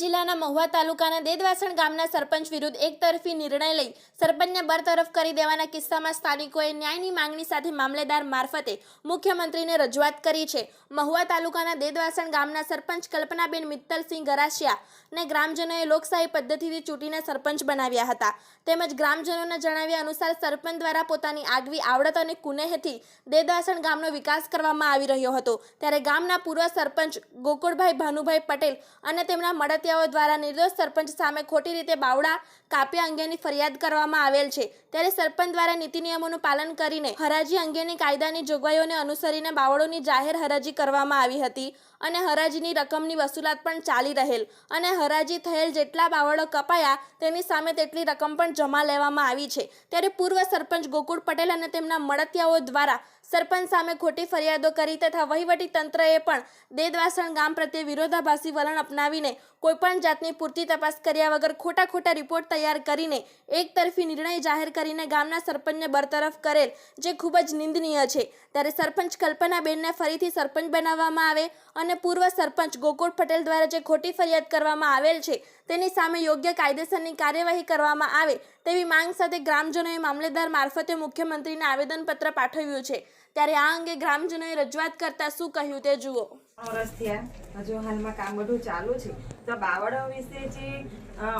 જિલ્લાના મહુવા તાલુકાના દેદવાસણ ગામના સરપંચ વિરુદ્ધ એકતરફી નિર્ણય લઈ સરપંચને બરતરફ કરી દેવાના કિસ્સામાં સ્થાનિકોએ ન્યાયની માંગણી સાથે મામલેદાર મારફતે મુખ્યમંત્રીને રજૂઆત કરી છે. મહુવા તાલુકાના દેદવાસણ ગામના સરપંચ કલ્પનાબેન મિત્તલસિંહ ગરાસિયા ને ગ્રામજનોએ લોકશાહી પદ્ધતિથી ચૂંટીને સરપંચ બનાવ્યા હતા. તેમજ ગ્રામજનોના જણાવ્યા અનુસાર સરપંચ દ્વારા પોતાની આગવી આવડત અને કુનેહથી દેદવાસણ ગામનો વિકાસ કરવામાં આવી રહ્યો હતો. ત્યારે ગામના પૂર્વ સરપંચ ગોકુળભાઈ ભાનુભાઈ પટેલ અને તેમના મળતિયાઓ દ્વારા નિર્દોષ સરપંચ સામે ખોટી રીતે બાવડા કાપ્યા અંગેની ફરિયાદ કરવામાં આવેલ છે. ત્યારે સરપંચ દ્વારા નીતિ નિયમોનું પાલન કરીને હરાજી અંગેની કાયદાની જોગવાઈઓને અનુસરીને બાવળોની જાહેર હરાજી કરવામાં આવી હતી અને હરાજીની રકમની વસૂલાત પણ ચાલી રહેલ અને હરાજી થયેલ જેટલા બાવળો કપાયા તેની સામે તેટલી રકમ પણ જમા લેવામાં આવી છે. ત્યારે પૂર્વ સરપંચ ગોકુળ પટેલ અને તેમના મળતિયાઓ દ્વારા સરપંચ સામે ખોટી ફરિયાદો કરી તથા વહીવટી તંત્રએ પણ દેદવાસણ ગામ પ્રત્યે વિરોધાભાસી વલણ અપનાવીને કોઈપણ જાતની પૂરતી તપાસ કર્યા વગર ખોટા ખોટા રિપોર્ટ તૈયાર કરીને એકતરફી નિર્ણય જાહેર કરીને ગામના સરપંચને બરતરફ કરેલ, જે ખૂબ જ નિંદનીય છે. ત્યારે સરપંચ કલ્પનાબેનને ફરીથી સરપંચ બનાવવામાં આવે અને પૂર્વ સરપંચ ગોકુળ પટેલ દ્વારા જે ખોટી ફરિયાદ કરવામાં આવેલ છે તેની સામે યોગ્ય કાયદેસરની કાર્યવાહી કરવામાં આવે તેવી માંગ સાથે ગ્રામજનોએ મામલેદાર મારફતે મુખ્યમંત્રીને આવેદનપત્ર પાઠવ્યું છે. ત્યારે આ અંગે ગ્રામજનોએ રજૂઆત કરતા શું કહ્યું તે જુઓ. વર્ષ થયા. હજુ હાલમાં કામ બધું ચાલુ છે. તો બાવળો વિશે જે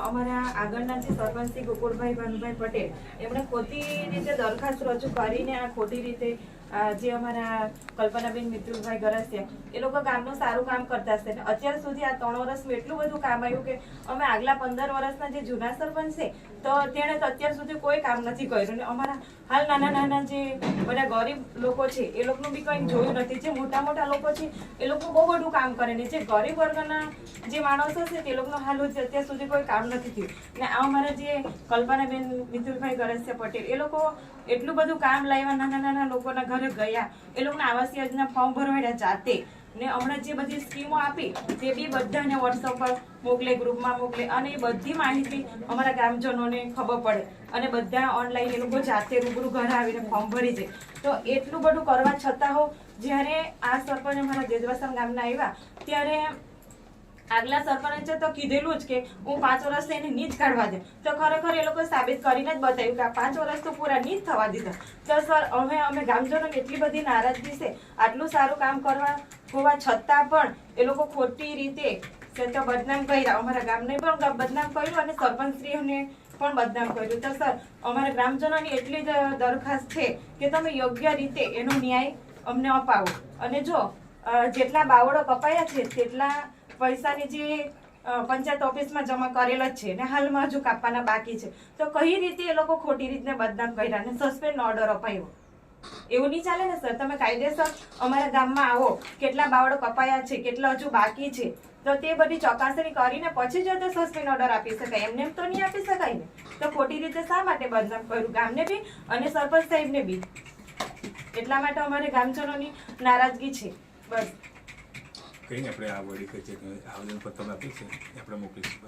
અમારા આગળના જે સરપંચ શ્રી ગોકુળભાઈ ભાનુભાઈ પટેલ, એમણે ખોટી રીતે દરખાસ્ત રજૂ કરીને આ ખોટી રીતે જે અમારા કલ્પનાબેન મિત્રુભાઈ ગરસિયા, એ લોકો ગામનું સારું કામ કરતા હશે. અત્યાર સુધી આ ત્રણ વર્ષમાં એટલું બધું કામ આવ્યું કે અમે આગલા પંદર વર્ષના જે જૂના સરપંચ છે, તો તેણે તો અત્યાર સુધી કોઈ કામ નથી કર્યું. અને અમારા હાલ નાના નાના જે બધા ગરીબ લોકો છે, એ લોકોનું બી કંઈ જોયું નથી. જે મોટા મોટા લોકો છે, એ લોકો બહુ બધું કામ કરે ને. જે ગરીબ વર્ગના જે માણસો છે તે લોકોનો હાલ જ અત્યાર સુધી કોઈ કામ નથી થયું. ને આ અમારા જે કલ્પનાબેન મિતુલભાઈ ગરસિયા પટેલ, એ લોકો એટલું બધું કામ લાવ્યા, નાના નાના લોકોના ઘરે ગયા. એ લોકોના આવાસ યોજના ફોર્મ ભરવાડ્યા જાતે. ને હમણાં જે બધી સ્કીમો આપી, તે બી બધાને વોટ્સઅપ પર મોકલે, ગ્રુપમાં મોકલે. અને એ બધી માહિતી અમારા ગ્રામજનોને ખબર પડે. અને બધા ઓનલાઈન એ લોકો જાતે રૂબરૂ ઘરે આવીને ફોર્મ ભરી જાય. તો એટલું બધું કરવા છતાં હો, જ્યારે આ સરપંચ અમારા દેદવાસણ ગામના આવ્યા, ત્યારે આગલા સરપંચે તો કીધેલું જ કે હું પાંચ વર્ષ એને નીચ કાઢવા દે તો ખરેખર એ લોકો સાબિત કરીને જ બતાવ્યું કે આ પાંચ વર્ષ તો પૂરા નીચ થવા દીધા. તો સર, અમે અમે ગ્રામજનોને એટલી બધી નારાજગી છે. આટલું સારું કામ કરવા હોવા છતાં પણ એ લોકો ખોટી રીતે તો બદનામ કર્યા. અમારા ગામને પણ બદનામ કર્યું અને સરપંચશ્રીઓને પણ બદનામ કર્યું. તો સર, અમારા ગ્રામજનોની એટલી જ દરખાસ્ત છે કે તમે યોગ્ય રીતે એનો ન્યાય અમને અપાવો. અને જો જેટલા બાવળો કપાયા છે, તેટલા પૈસાની જે પંચાયત ઓફિસમાં જમા કરેલ જ છે ને હાલમાં હજુ કાપવાના બાકી છે. તો કઈ રીતે એ લોકો ખોટી રીતે બદનામ કર્યા અને સસ્પેન્ડ ઓર્ડર અપાયો? એવું નહીં ચાલે ને સર તમે કાયદેસર અમારા ગામમાં આવો. કેટલા બાવડો કપાયા છે, કેટલા હજુ બાકી છે. તો તે બધી ચકાસણી કરીને પછી જ તો સસ્પેન્ડ ઓર્ડર આપી શકાય. એમને એમ તો નહીં આપી શકાય ને. તો ખોટી રીતે શા માટે બદનામ કર્યું? ગામને બી અને સરપંચ સાહેબને બી. એટલા માટે અમારે ગામજનોની નારાજગી છે. બસ. કહીને આપણે આ વડી કચેરી આવેદનપત્ર પત્ર આપી છે. એ આપણે મોકલીશું.